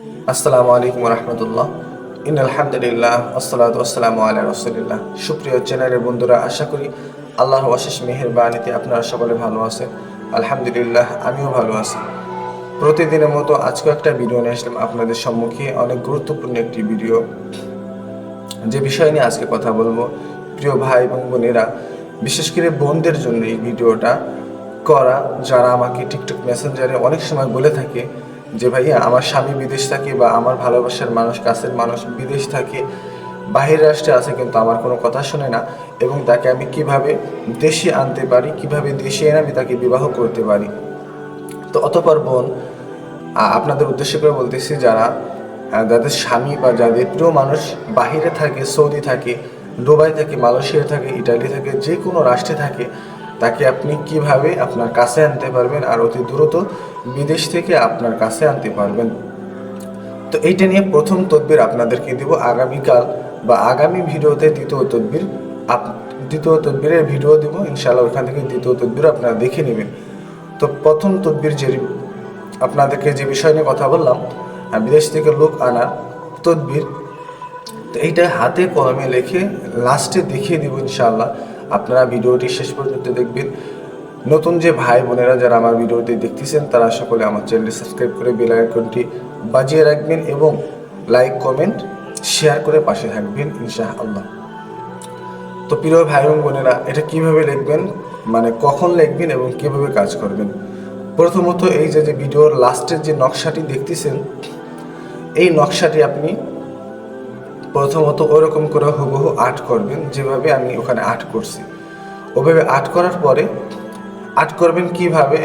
আসসালামু আলাইকুম রহমতুল্লাহ। ইন আলহামদুলিল্লাহ আসসালাতু আসসালামু আলা রসুলিল্লাহ। সুপ্রিয় চ্যানেলের বন্ধুরা, আশা করি আল্লাহর অশেষ মেহেরবানিতে আপনারা সকলে ভালো আছেন। আলহামদুলিল্লাহ, আমিও ভালো আছি। প্রতিদিনের মতো আজকে একটা ভিডিও নিয়ে আসলাম আপনাদের সম্মুখে। অনেক গুরুত্বপূর্ণ একটি ভিডিও। যে বিষয় নিয়ে আজকে কথা বলব, প্রিয় ভাই এবং বোনেরা, বিশেষ করে বোনদের জন্য এই ভিডিওটা করা। যারা আমাকে টিকটক মেসেঞ্জারে অনেক সময় বলে থাকে যে ভাইয়া, আমার স্বামী বিদেশ থাকে বা আমার ভালোবাসার মানুষ, কাছের মানুষ বিদেশ থাকে, বাহির রাষ্ট্রে আছে কিন্তু আমার কোনো কথা শুনে না এবং তাকে আমি কীভাবে দেশে আনতে পারি, কীভাবে দেশে এনে আমি তাকে বিবাহ করতে পারি। তো অতপর বোন আপনাদের উদ্দেশ্য করে বলতেছি যারা যাদের স্বামী বা যাদের প্রিয় মানুষ বাহিরে থাকে, সৌদি থাকে, দুবাই থাকে, মালয়েশিয়া থাকে, ইটালি থাকে যে কোনো রাষ্ট্রে থাকে তাকে আপনি কীভাবে আপনার কাছে আনতে পারবেন আর অতি দ্রুত বিদেশ থেকে আপনার কাছে আনতে পারবেন। তো এইটা নিয়ে প্রথম তদবির আপনাদেরকে দিব। আগামীকাল বা আগামী ভিডিওতে দ্বিতীয় তদবির আপ দ্বিতীয় তদবিরের ভিডিও দিব। ইনশাল্লাহ ওখান থেকে দ্বিতীয় তদবির আপনারা দেখে নেবেন। তো প্রথম তদবির যে আপনাদেরকে যে বিষয় নিয়ে কথা বললাম বিদেশ থেকে লোক আনা তদবির, তো এইটা হাতে কলমে লেখে লাস্টে দেখিয়ে দিব ইনশাআল্লাহ। আপনারা ভিডিওটি শেষ পর্যন্ত দেখবেন। নতুন যে ভাই বোনেরা যারা আমার ভিডিওটি দেখতেছেন, তারা সকলে আমার চ্যানেলটি সাবস্ক্রাইব করে বেল আইকনটি বাজিয়ে রাখবেন এবং লাইক, কমেন্ট, শেয়ার করে পাশে থাকবেন, ইনশাআল্লাহ। তো প্রিয় ভাই এবং বোনেরা, এটা কীভাবে লিখবেন? মানে কখন লিখবেন এবং কীভাবে কাজ করবেন? প্রথমত এই যে যে ভিডিওর লাস্টের যে নকশাটি দেখতেছেন, এই নকশাটি আপনি প্রথমত ওরকম করে হুবহু আর্ট করবেন যেভাবে আমি ওখানে আর্ট করছি। ওভাবে আর্ট করার পরে আর্ট করবেন কীভাবে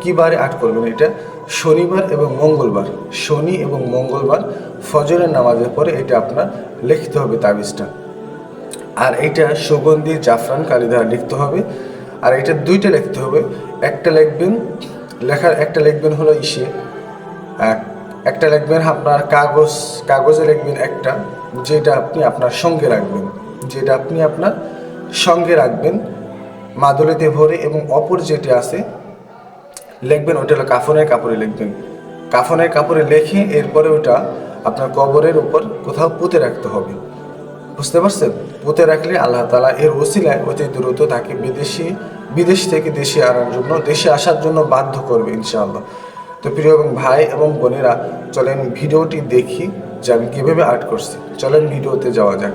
কি বারে আর্ট করবেন এটা? শনিবার এবং মঙ্গলবার। শনি এবং মঙ্গলবার ফজরের নামাজের পরে এটা আপনার লিখতে হবে তাবিজটা। আর এটা সুগন্ধি জাফরান কালি লিখতে হবে। আর এটা দুইটা লিখতে হবে। একটা লিখবেন, লেখার একটা লিখবেন হলো ইসে। একটা লিখবেন আপনার কাগজ, কাগজে লিখবেন একটা। যেটা আপনি আপনার সঙ্গে রাখবেন, যেটা আপনি আপনার সঙ্গে রাখবেন মাদুলিতে ভরে এবং অপর যেটি আছে, লিখবেন, ওটা হলো কাফনের কাপড়ে লিখবেন। কাফনের কাপড়ে লিখে এরপরে ওটা আপনার কবরের উপর কোথাও পুঁতে রাখতে হবে। বুঝতে পারছেন? পুঁতে রাখলে আল্লাহ তালা এর ওসিলায় অতি দ্রুত তাকে বিদেশি, বিদেশ থেকে দেশে আনার জন্য, দেশে আসার জন্য বাধ্য করবে ইনশাআল্লাহ। তো প্রিয় এবং ভাই এবং বোনেরা, চলেন ভিডিওটি দেখি। যে আমি কীভাবে আর্ট করছি। চলেন ভিডিওতে যাওয়া যাক।